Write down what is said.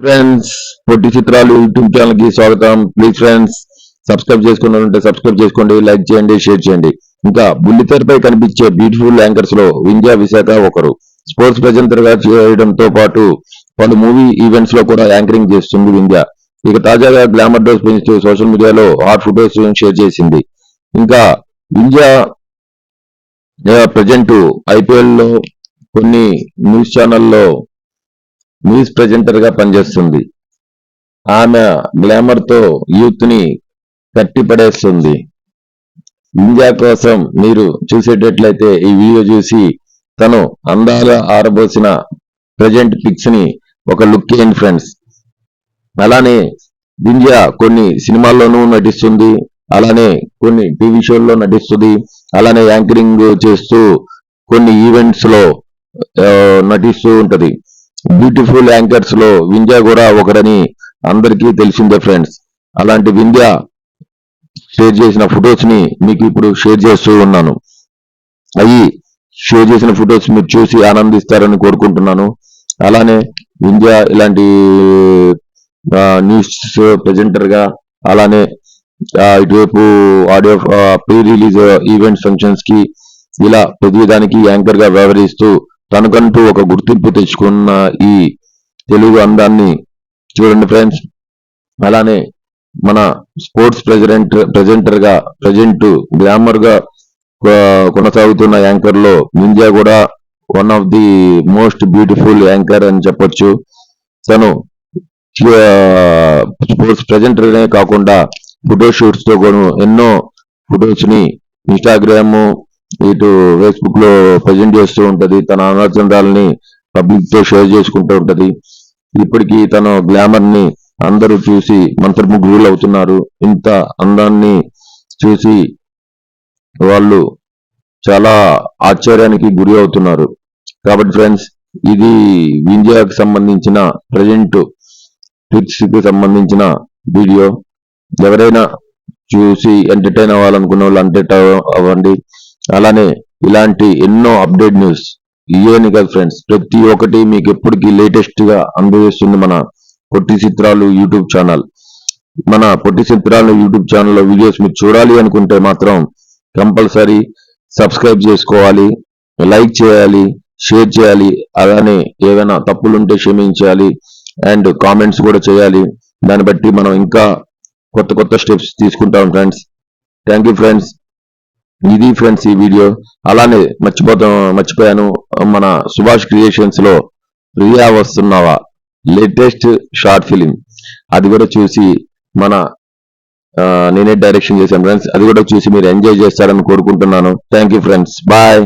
Friends పొట్టి చిత్రాలు YouTube ఛానల్కి స్వాగతం ప్లీజ్ ఫ్రెండ్స్ సబ్స్క్రైబ్ చేసుకున్నారంటే సబ్స్క్రైబ్ చేసుకోండి లైక్ చేయండి షేర్ చేయండి. ఇంకా బుల్లితెరపై కనిపించే బ్యూటిఫుల్ యాంకర్స్లో వింధ్యా విశాఖ ఒకరు. స్పోర్ట్స్ ప్రజెంటర్గా చేయడంతో పాటు పలు మూవీ ఈవెంట్స్లో కూడా యాంకరింగ్ చేస్తుంది వింధ్య. ఇక తాజాగా గ్లామర్ డోస్ పెంచుతూ సోషల్ మీడియాలో హాట్ ఫోటోస్ షేర్ చేసింది. ఇంకా వింధ్య ప్రజెంట్ ఐపీఎల్లో కొన్ని న్యూస్ ఛానల్లో న్యూస్ ప్రజెంటర్గా పనిచేస్తుంది. ఆమె గ్లామర్తో యూత్ని కట్టిపడేస్తుంది ఇండియా కోసం మీరు చూసేటట్లయితే ఈ వీడియో చూసి తను అందాలు ఆరబోసిన ప్రజెంట్ పిక్స్ని ఒక లుక్ చేయండి ఫ్రెండ్స్. అలానే దింజా కొన్ని సినిమాల్లోనూ నటిస్తుంది. అలానే కొన్ని టీవీ షోల్లో నటిస్తుంది. అలానే యాంకరింగ్ చేస్తూ కొన్ని ఈవెంట్స్లో నటిస్తూ ఉంటది. బ్యూటిఫుల్ యాంకర్స్లో వింధ్య కూడా ఒకరని అందరికీ తెలిసిందే ఫ్రెండ్స్ అలాంటి వింధ్య షేర్ చేసిన ఫొటోస్ని మీకు ఇప్పుడు షేర్ చేస్తూ ఉన్నాను. అవి షేర్ చేసిన ఫొటోస్ మీరు చూసి ఆనందిస్తారని కోరుకుంటున్నాను. అలానే వింధ్య ఇలాంటి న్యూస్ ప్రెజెంటర్గా అలానే ఇటువైపు ఆడియో ప్రీ రిలీజ్ ఈవెంట్ ఫంక్షన్స్కి ఇలా ప్రతిదానికి యాంకర్గా వ్యవహరిస్తూ తనకంటూ ఒక గుర్తింపు తెచ్చుకున్న ఈ తెలుగు అందాన్ని చూడండి ఫ్రెండ్స్. అలానే మన స్పోర్ట్స్ ప్రెసిడెంట్ ప్రెజెంటర్గా ప్రజెంట్ గ్రామర్గా కొ- కొనసాగుతున్న యాంకర్లో మింజా ఇండియా కూడా one of the most beautiful anchor అని చెప్పొచ్చు. తను స్పోర్ట్స్ ప్రెజెంటర్ నే కాకుండా ఫోటో షూట్స్తో కూడా ఎన్నో ఫొటోస్ని ఇన్స్టాగ్రాము ఇటు ఫేస్బుక్లో ప్రజెంట్ చేస్తూ ఉంటది. తన ఆలోచనల్ని పబ్లిక్తో షేర్ చేసుకుంటూ ఉంటది. ఇప్పటికీ తన గ్లామర్ని అందరూ చూసి మంత్రముగ్ధులు అవుతున్నారు. ఇంత అందాన్ని చూసి వాళ్ళు చాలా ఆశ్చర్యానికి గురి అవుతున్నారు. కాబట్టి ఫ్రెండ్స్ ఇది ఇండియాకి సంబంధించిన ప్రజెంట్ ట్రిక్స్కి సంబంధించిన వీడియో. ఎవరైనా చూసి ఎంటర్టైన్ అవ్వాలనుకున్న వాళ్ళు ఎంటర్టైన్ అవ్వండి. అలానే ఇలాంటి ఎన్నో అప్డేట్ న్యూస్. ఇవేని కదా ఫ్రెండ్స్ ప్రతి ఒక్కటి మీకు ఎప్పటికీ లేటెస్ట్గా అందజేస్తుంది మన పొట్టి చిత్రాలు యూట్యూబ్ ఛానల్. మన పొట్టి చిత్రాలు యూట్యూబ్ ఛానల్లో వీడియోస్ మీరు చూడాలి అనుకుంటే మాత్రం కంపల్సరీ సబ్స్క్రైబ్ చేసుకోవాలి లైక్ చేయాలి షేర్ చేయాలి అలానే ఏవైనా తప్పులుంటే క్షమించాలి అండ్ కామెంట్స్ కూడా చేయాలి. దాన్ని బట్టి మనం ఇంకా కొత్త కొత్త స్టెప్స్ తీసుకుంటాం ఫ్రెండ్స్. Thank you friends. ఇది ఫ్రెండ్స్ ఈ వీడియో. అలానే మర్చిపోతా మర్చిపోయాను. మన సుభాష్ క్రియేషన్స్లో ప్రియా వస్తున్నావా? Latest short film. అది కూడా చూసి మన నేనే డైరెక్షన్ చేశాను ఫ్రెండ్స్. అది కూడా చూసి మీరు ఎంజాయ్ చేస్తారని కోరుకుంటున్నాను. Thank you friends. బాయ్.